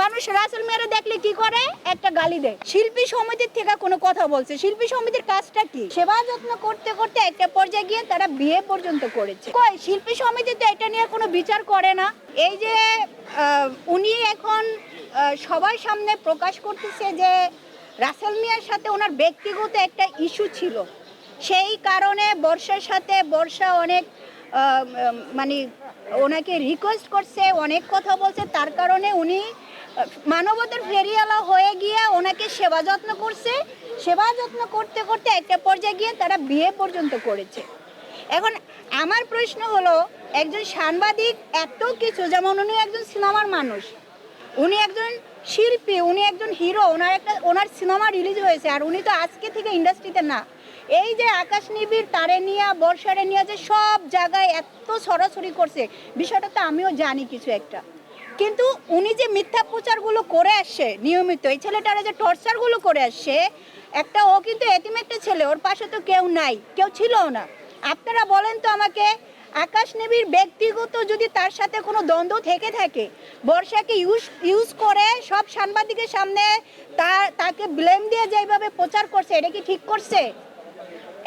মানুষ রাসেল মেয়েরা দেখলে কি করে? একটা গালি দেয়। শিল্পী সমিতির থেকে কোনো কথা বলছে। শিল্পী সমিতির কাজটা কি? সেবা যত্ন করতে করতে একটা পর্যায়ে গিয়ে তারা বিয়ে পর্যন্ত করেছে। কই, শিল্পী সমিতি তো এটা নিয়ে কোনো বিচার করে না। এই যে উনি এখন সবার সামনে প্রকাশ করতেছে যে রাসেল মিয়ার সাথে ওনার ব্যক্তিগত একটা ইস্যু ছিল। সেই কারণে বর্ষার সাথে বর্ষা অনেক মানে ওনাকে রিকোয়েস্ট করছে, অনেক কথা বলছে। তার কারণে উনি মানবতার ফেরিয়ালা হয়ে গিয়ে ওনাকে সেবা যত্ন করছে। সেবা যত্ন করতে করতে একটা পর্যায়ে গিয়ে তারা বিয়ে পর্যন্ত করেছে। এখন আমার প্রশ্ন হলো, একজন সাংবাদিক এত কিছু, যেমন উনি একজন সিনেমার মানুষ, উনি একজন শিল্পী, উনি একজন হিরো, ওনার একটা, ওনার সিনেমা রিলিজ হয়েছে, আর উনি তো আজকে থেকে ইন্ডাস্ট্রিতে না। এই যে আকাশ নিবিড়, তারে নিয়ে, বর্ষারে নিয়ে যে সব জায়গায় এত সরাসরি করছে, বিষয়টা তো আমিও জানি কিছু একটা। কিন্তু উনি যে মিথ্যা প্রচারগুলো করে আসছে, নিয়মিত, এই ছেলেটারা যে টর্চারগুলো করে আসছে, একটা ও কিন্তু এতিম একটা ছেলে, ওর পাশে তো কেউ নাই, কেউ ছিলও না। আপনারা বলেন তো আমাকে, আকাশ নেবীর ব্যক্তিগত যদি তার সাথে কোনো দ্বন্দ্ব থেকে থাকে, বর্ষাকে ইউজ ইউজ করে সব সাংবাদিকের সামনে তা, তাকে ব্লেম দিয়ে যেভাবে প্রচার করছে, এটা কি ঠিক করছে?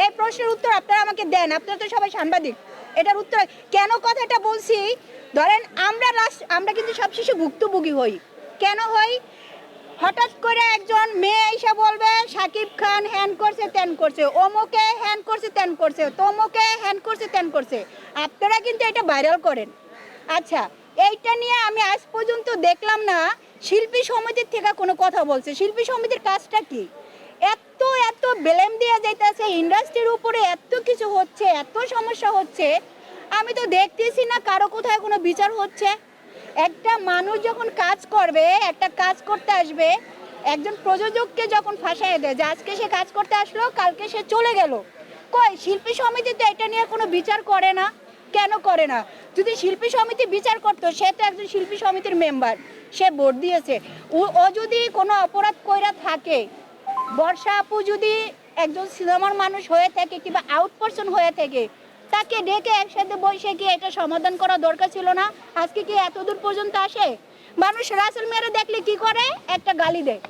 এই প্রশ্নের উত্তর আপনারা আমাকে দেন, আপনারা তো সবাই সাংবাদিক। এটার উত্তর কেন কথাটা বলছি? ধরেন আমরা আমরা কিন্তু সব শেষে ভুক্তভোগী হই। কেন হই? হঠাৎ করে একজন মেয়ে এসে বলবে, সাকিব খান হ্যান করছে, ত্যান করছে। অমুকে হ্যান করছে, ত্যান করছে। তমুকে হ্যান করছে, ত্যান করছে। আপনারা কিন্তু এটা ভাইরাল করেন। আচ্ছা এইটা নিয়ে আমি আজ পর্যন্ত দেখলাম না, শিল্পী সমিতির থেকে কোনো কথা বলছে। শিল্পী সমিতির কাজটা কি? বেলেম দেওয়া যাইতেছে ইন্ডাস্ট্রির উপরে এত কিছু হচ্ছে, এত সমস্যা হচ্ছে, আমি তো দেখতেছি না কারও কোথায় কোনো বিচার হচ্ছে। একটা মানুষ যখন কাজ করবে, একটা কাজ করতে আসবে, একজন প্রযোজককে যখন ফাঁসায় দেয় যে আজকে সে কাজ করতে আসলো, কালকে সে চলে গেল, কই শিল্পী সমিতি তো এটা নিয়ে কোনো বিচার করে না? কেন করে না? যদি শিল্পী সমিতি বিচার করতো, সে তো একজন শিল্পী সমিতির মেম্বার সে ভোট দিয়েছে। ও যদি কোনো অপরাধ কইরা থাকে বর্ষা আপু যদি একজন সিনেমার মানুষ হয়ে থাকে কিংবা আউট পার্সন হয়ে থাকে তাকে ডেকে একসাথে বসে কি এটা সমাধান করা দরকার ছিল না? আজকে কি এত দূর পর্যন্ত আসে? মানুষ রাসেল মেয়েরা দেখলে কি করে? একটা গালি দেয়।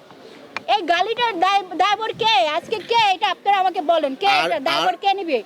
এই গালিটার দায় দায়বর কে? আজকে কে? এটা আপনারা আমাকে বলেন। কে এটা? দায়বর কে নিবে?